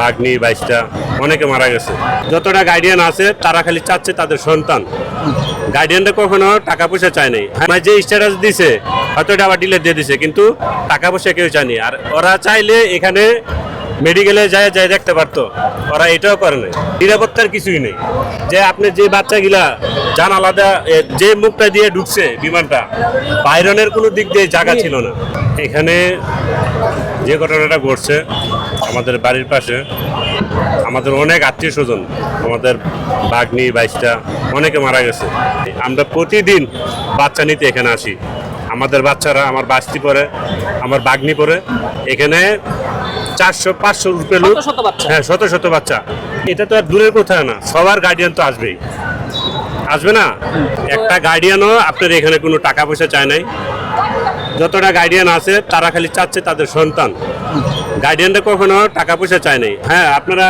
বাগনি বাইশটা, অনেকে মারা গেছে। যতটা গার্ডিয়ান আছে, তারা খালি চাচ্ছে তাদের সন্তান। গার্ডিয়ানরা কখনো টাকা পয়সা চায় নাই। আমার যে স্ট্যাটাস দিছে, হয়তো এটা আবার ডিলেট দিয়ে দিছে, কিন্তু টাকা পয়সা কেউ চায়নি আর ওরা চাইলে এখানে মেডিকেলে যায় যায় দেখতে পারতো। ওরা এটাও করে নাই। নিরাপত্তার কিছুই নেই। যে আপনি যে বাচ্চাগুলা যান আলাদা যে মুখটা দিয়ে ঢুকছে বিমানটা, বাইরনের কোনো দিক দিয়ে জায়গা ছিল না। এখানে যে ঘটনাটা ঘটছে, আমাদের বাড়ির পাশে, আমাদের অনেক আত্মীয় স্বজন আমাদের বাগনি বাইশটা অনেকে মারা গেছে। আমরা প্রতিদিন বাচ্চা নিতে এখানে আসি। আমাদের বাচ্চারা আমার বাস্তি পরে, আমার বাগনি পরে। এখানে চারশো পাঁচশো রুপে লোক। হ্যাঁ শত শত বাচ্চা। এটা তো আর দূরের কথা না সবার গার্ডিয়ান তো আসবেই। আসবে না? একটা গার্ডিয়ানও আপনার এখানে কোনো টাকা পয়সা চায় নাই। যতটা গার্ডিয়ান আছে তারা খালি চাচ্ছে তাদের সন্তান। গার্ডিয়ানরা কখনো টাকা পয়সা চায় নাই। হ্যাঁ আপনারা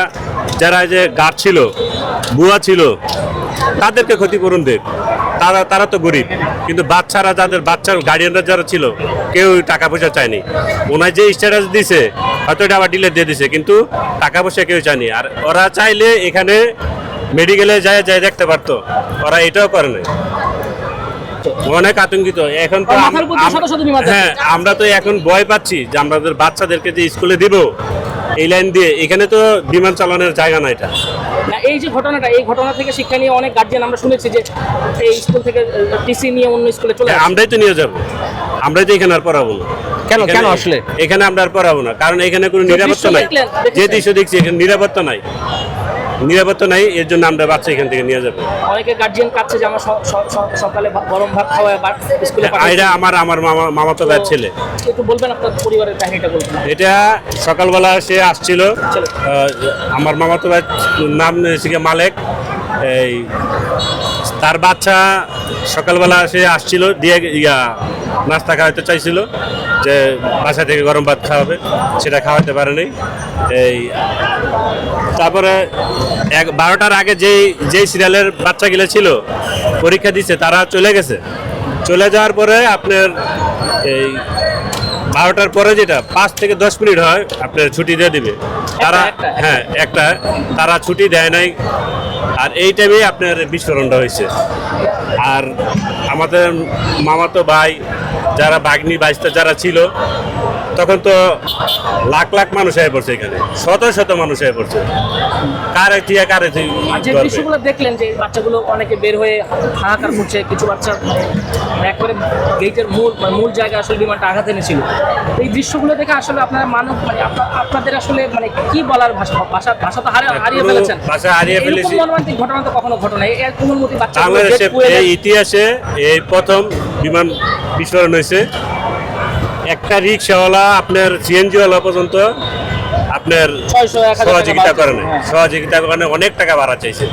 যারা এই যে গার্ড ছিল বুয়া ছিল তাদেরকে ক্ষতিপূরণ দেব তারা তারা তো গরিব। কিন্তু বাচ্চারা যাদের বাচ্চার গার্ডিয়ানরা যারা ছিল কেউ টাকা পয়সা চায়নি। ওনার যে স্ট্যাটাস দিছে হয়তো এটা আবার ডিলেট দিয়ে দিছে কিন্তু টাকা পয়সা কেউ চায়নি। আর ওরা চাইলে এখানে মেডিকেলে যায় যায় দেখতে পারতো। ওরা এটাও করে নাই। অনেক আতঙ্কিত। এখন তো। হ্যাঁ আমরা তো এখন ভয় পাচ্ছি যে আমাদের বাচ্চাদেরকে যে স্কুলে দিব এই লাইন দিয়ে এখানে তো বিমান চালানোর জায়গা না এটা। না এই যে ঘটনাটা এই ঘটনা থেকে শিক্ষা নিয়ে অনেক গার্জিয়ান আমরা শুনেছি যে এই স্কুল থেকে টিসি নিয়ে অন্য স্কুলে চলে হ্যাঁ, আমরাই তো নিয়ে যাব। আমরাই তো এখানে আর পড়াবো না। কেন কেন আসলে? এখানে আমরা আর পড়াবো না কারণ এখানে কোনো নিরাপত্তা নাই। যে দৃশ্য দেখছি এখানে নিরাপত্তা নাই। নিরাপত্তা নাই এর জন্য আমরা বাচ্চা এখান থেকে নিয়ে যাব। অনেকে গার্জিয়ান কাছে যে আমরা সকালে গরম ভাত স্কুলে এটা আমার আমার মামা মামাতো ভাইয়ের ছেলে একটু বলবেন আপনার পরিবারের কাহিনীটা বলবেন। এটা সকালবেলা সে আসছিল আমার মামাতো ভাই নাম মালেক এই তার বাচ্চা সকালবেলা সে আসছিল, দিয়ে ইয়া নাস্তা খাওয়াতে চাইছিল যে বাসা থেকে গরম ভাত খাওয়াবে, সেটা খাওয়াতে পারেনি। এই, তারপরে এক, বারোটার আগে যেই যেই সিরিয়ালের বাচ্চাগুলো ছিল, পরীক্ষা দিচ্ছে তারা চলে গেছে। চলে যাওয়ার পরে আপনার এই বারোটার পরে যেটা পাঁচ থেকে দশ মিনিট হয় আপনার ছুটি দিয়ে দিবে। তারা। হ্যাঁ একটা। তারা ছুটি দেয় নাই। আর এই টাইমে আপনার বিস্ফোরণটা হয়েছে। আর আমাদের মামাতো ভাই যারা বাগনি বাইশটা যারা ছিল তখন তো লাখ লাখ মানুষ হয়ে পড়ছে এখানে। শত শত মানুষ হয়ে পড়ছে। কারে টিয়া কারে যে দৃশ্যগুলো দেখলেন যে বাচ্চাগুলো অনেকে বের হয়ে হাহাকার করছে কিছু বাচ্চা একবারে গেটের মূল মূল জায়গায় আসলে বিমানটা আঘাত এনেছিল। এই দৃশ্যগুলো দেখে আসলে আপনারা মানব মানে আপনা- আপনাদের আসলে মানে কি বলার ভাষা? ভাষা ভাষা তো হারিয়ে ফেলেছেন। ভাষা হারিয়ে ফেলেছি। মর্মান্তিক ঘটনা তো কখনো ঘটনা এই কোমলমতি বাচ্চা বাংলাদেশে এই ইতিহাসে এই প্রথম বিমান বিস্ফোরণ হয়েছে। একটা রিক্সাওয়ালা আপনার সিএনজিওয়ালা পর্যন্ত আপনার সহযোগিতা করে হ্যাঁ। সহযোগিতা করে অনেক টাকা ভাড়া চাইছে।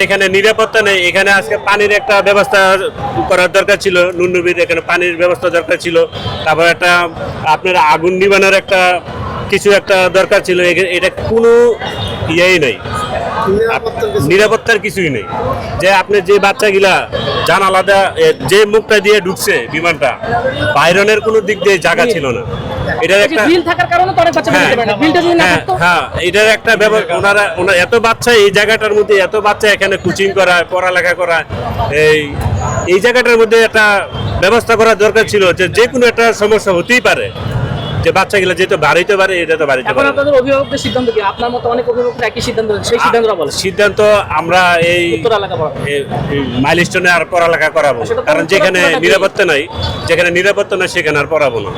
এখানে নিরাপত্তা নেই। এখানে আজকে পানির একটা ব্যবস্থা করার দরকার ছিল। নুনবির এখানে পানির ব্যবস্থা দরকার ছিল। তারপর একটা আপনার আগুন নিবানোর একটা কিছু একটা দরকার ছিল। এটা কোনো ইয়েই নেই। নিরাপত্তার কিছুই নেই। যে আপনি যে বাচ্চাগুলা যান আলাদা যে মুখটা দিয়ে ঢুকছে বিমানটা বাইরনের কোনো দিক দিয়ে জায়গা ছিল না। এটার একটা বিল থাকার কারণে তো অনেক বাচ্চা হ্যাঁ, বেরোতে পারে না বিলটা যদি না হ্যাঁ, থাকতো হ্যাঁ, এটার একটা ব্যাপার ওনারা ওনার এত বাচ্চা এই জায়গাটার মধ্যে এত বাচ্চা এখানে কোচিং করায় পড়ালেখা করায় এই এই জায়গাটার মধ্যে একটা ব্যবস্থা করার দরকার ছিল যে যে কোনো একটা সমস্যা হতেই পারে। যে বাচ্চা বাচ্চাগুলো যেহেতু বাড়িতে পারে এটা তো বাড়িতে পারে। আপনাদের অভিভাবকদের সিদ্ধান্ত কি? আপনার মতো অনেক অভিভাবকরা একই সিদ্ধান্ত। সেই সিদ্ধান্তটা বলে সিদ্ধান্ত আমরা এই উত্তর এলাকা পড়া মাইলস্টোনে আর পড়ালেখা করাবো। কারণ যেখানে নিরাপত্তা নাই যেখানে নিরাপত্তা নাই সেখানে আর পড়াবো না।